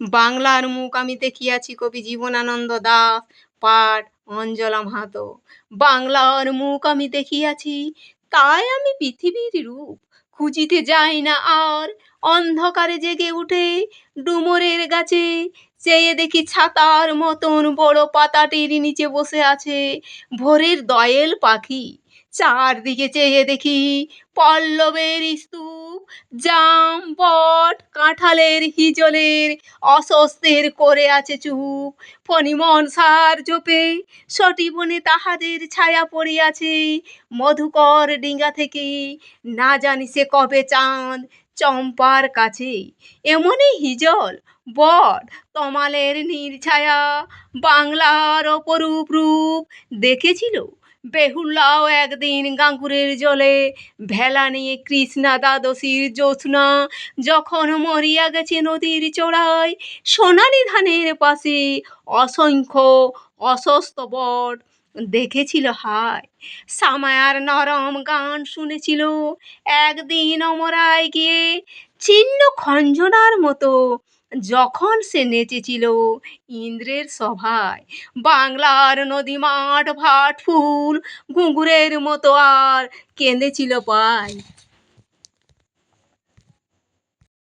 বাংলার মুখ আমি দেখিয়াছি কবি জীবনানন্দ দাস, পাঠ অঞ্জলা মাহাতো। বাংলার মুখ আমি দেখিয়াছি, তাই আমি পৃথিবীর রূপ খুঁজিতে যাই না আর। অন্ধকারে জেগে উঠে ডুমরের গাছে, চেয়ে দেখি ছাতার মতন বড় পাতাটির নিচে বসে আছে ভোরের দয়েল পাখি। চারদিকে চেয়ে দেখি পল্লবের স্তূপ জাম বট কাঁঠালের হিজলের অস্বস্তের করে আছে চুপ। ফণিমন সার জোপে সটিবনে তাহাদের ছায়া পড়িয়াছে মধুকর ডিঙ্গা থেকে না জানি সে কবে চাঁদ চম্পার কাছে। এমনই হিজল, বট, তমালের নির্ছায়া, বাংলার অপরূপ রূপ। দেখেছিল বেহুলাও একদিন গাঙ্গুরের জলে। ভেলা নিয়ে কৃষ্ণা দ্বাদশীর জ্যোৎস্না, যখন মরিয়া গেছে নদীর চড়ায় সোনালি ধানের পাশে অসংখ্য অসস্ত বট দেখেছিল হায়। সামায়ার নরম গান শুনেছিল, একদিন অমরায় গিয়ে ছিন্ন খঞ্জনার মতো। যখন সে নেচেছিল ইন্দ্রের সভায়, বাংলার নদী মাঠ ভাট ফুল ঘুঙুরের মতো আর কেঁদেছিল পায়।